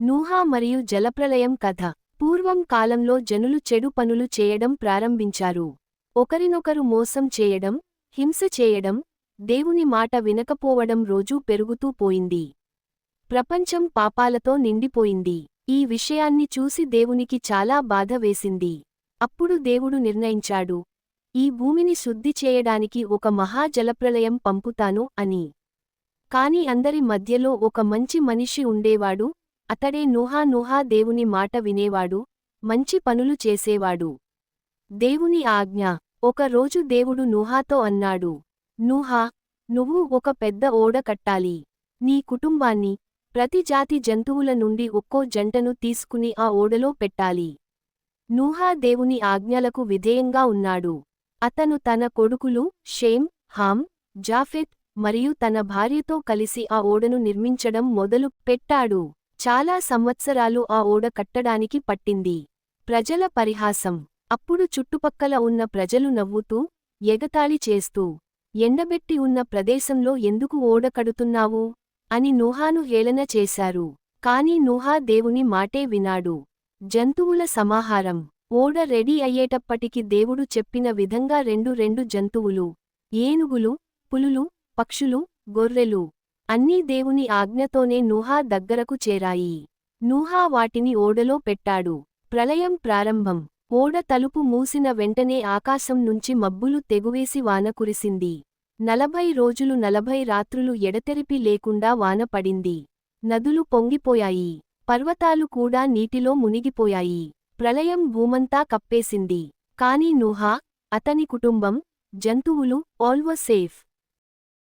నూహా మరియు జలప్రలయం కథ. పూర్వం కాలంలో జనులు చెడు పనులు చేయడం ప్రారంభించారు. ఒకరినొకరు మోసం చేయడం హింస చేయడం దేవుని మాట వినకపోవడం రోజూ పెరుగుతూ పోయింది. ప్రపంచం పాపాలతో నిండిపోయింది. ఈ విషయాన్ని చూసి దేవునికి చాలా బాధ వేసింది. అప్పుడు దేవుడు నిర్ణయించాడు ఈ భూమిని శుద్ధి చేయడానికి ఒక మహాజలప్రలయం పంపుతాను అని. కాని అందరి మధ్యలో ఒక మంచి మనిషి ఉండేవాడు అతడే నుహా నుహా దేవుని మాట వినేవాడు మంచి పనులు చేసేవాడు. దేవుని ఆజ్ఞ ఒక రోజు దేవుడు నూహాతో అన్నాడు నూహా నువ్వు ఒక పెద్ద ఓడ కట్టాలి. నీ కుటుంబాన్ని ప్రతి జాతి జంతువుల నుండి ఒక్కో జంటను తీసుకుని ఆ ఓడలో పెట్టాలి. నూహా దేవుని ఆజ్ఞలకు విధేయంగా ఉన్నాడు. అతను తన కొడుకులు షేమ్ హామ్ జాఫెత్ మరియు తన భార్యతో కలిసి ఆ ఓడను నిర్మించడం మొదలు పెట్టాడు. చాలా సంవత్సరాలు ఆ ఓడ కట్టడానికి పట్టింది. ప్రజల పరిహాసం. అప్పుడు చుట్టుపక్కల ఉన్న ప్రజలు నవ్వుతూ ఎగతాళి చేస్తూ ఎండబెట్టి ఉన్న ప్రదేశంలో ఎందుకు ఓడ కడుతున్నావు? అని నూహాను హేళన చేశారు. కాని నూహా దేవుని మాటే వినాడు. జంతువుల సమాహారం. ఓడ రెడీ అయ్యేటప్పటికి దేవుడు చెప్పిన విధంగా రెండు రెండు జంతువులు ఏనుగులు పులులు పక్షులు గొర్రెలు అన్నీ దేవుని ఆజ్ఞతోనే నూహా దగ్గరకు చేరాయి. నూహా వాటిని ఓడలో పెట్టాడు. ప్రళయం ప్రారంభం. ఓడ తలుపు మూసిన వెంటనే ఆకాశం నుంచి మబ్బులు తెగువేసి వాన కురిసింది. నలభై రోజులు నలభై రాత్రులు ఎడతెరిపి లేకుండా వాన పడింది. నదులు పొంగిపోయాయి. పర్వతాలు కూడా నీటిలో మునిగిపోయాయి. ప్రళయం భూమంతా కప్పేసింది. కాని నూహా అతని కుటుంబం జంతువులు ఆల్వ సేఫ్.